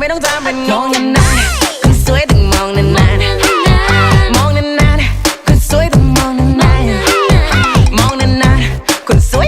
ไม่ต้องทำเป็นมงนานคนสวยต้องมองนานมองนานคนสวยต้องมองนานมองนานคนสวย